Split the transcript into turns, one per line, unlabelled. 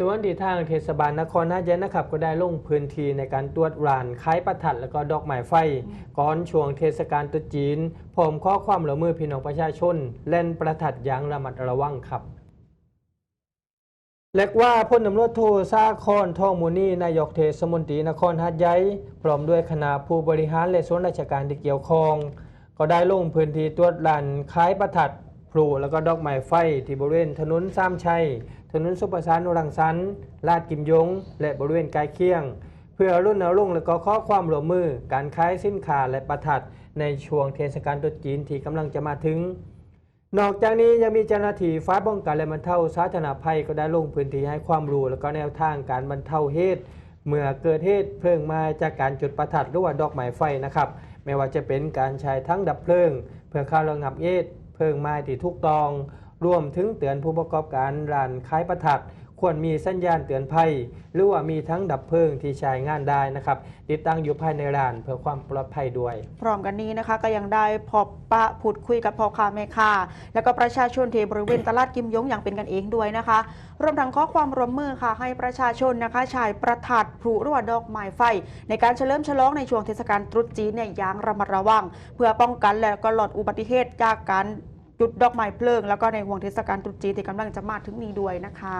ส่วนที่ทางเทศบาลนครนาเย็นนะครับก็ได้ลงพื้นที่ในการตรวจร้านขายประทัดแล้วก็ดอกไม้ไฟ ก่อนช่วงเทศกาลตรุษจีนพร้อมข้อความละมือพี่น้องประชาชน เล่นประทัดอย่างระมัดระวังครับเล็กว่าพลตำรวจโทซาคอนทองมูนีนายกเทศมนตรีนครหัดใหญ่พร้อมด้วยคณะผู้บริหารและส่วนราชการที่เกี่ยวข้อง ก็ได้ลงพื้นที่ตรวจร้านขายประทัดพ ลุแล้วก็ดอกไม้ไฟที่บริเวณถนนสามชัย ถนนสุประสานรังสรรค์ลาดกิมยง และบริเวณใกล้เคียง เพื่อรุ่นเอาลงค์และก็ข้อความร่วมมือ การขายสินค้าและประทัดในช่วงเทศกาลตรุษจีนที่กำลังจะมาถึง นอกจากนี้ยังมีเจ้าหน้าที่ฝ่ายป้องกันและบรรเทาสาธารณภัยก็ได้ลงพื้นที่ให้ความรู้และก็แนวทางการบรรเทาเหตุเมื่อเกิดเหตุเพลิงไหมาจากการจุดประทัดหรือว่าดอกไม้ไฟนะครับไม่ว่าจะเป็นการใช้ทั้งดับเพลิง เพื่อข้าระงับเหตุ เพลิงไหม้ที่ถูกต้อง รวมถึงเตือนผู้ประกอบการร้านขายประทัด ควรมีสัญญาณเตือนภัย หรือว่ามีทั้งดับเพลิงที่ใช้งานได้นะครับติดตั้งอยู่ภายในร้านเพื่อความปลอดภัยด้วย
พร้อมกันนี้นะคะก็ยังได้พบปะพูดคุยกับพ่อค้าแม่ค้าแล้วก็ประชาชนที่บริเวณตลาดกิมยงอย่างเป็นกันเองด้วยนะคะรวมทั้งข้อความร่วมมือค่ะให้ประชาชนนะคะฉายประทัดพลุรือว่าดอกไม้ไฟ ในการเฉลิมฉลองในช่วงเทศกาลตรุษจีนเนี่ยอย่างระมัดระวัง เพื่อป้องกันและก็ลดอุบัติเหตุจากการจุดดอกไม้เพลิง แล้วก็ในห่วงเทศกาลตรุษจีนที่กำลังจะมาถึงนี้ด้วยนะคะ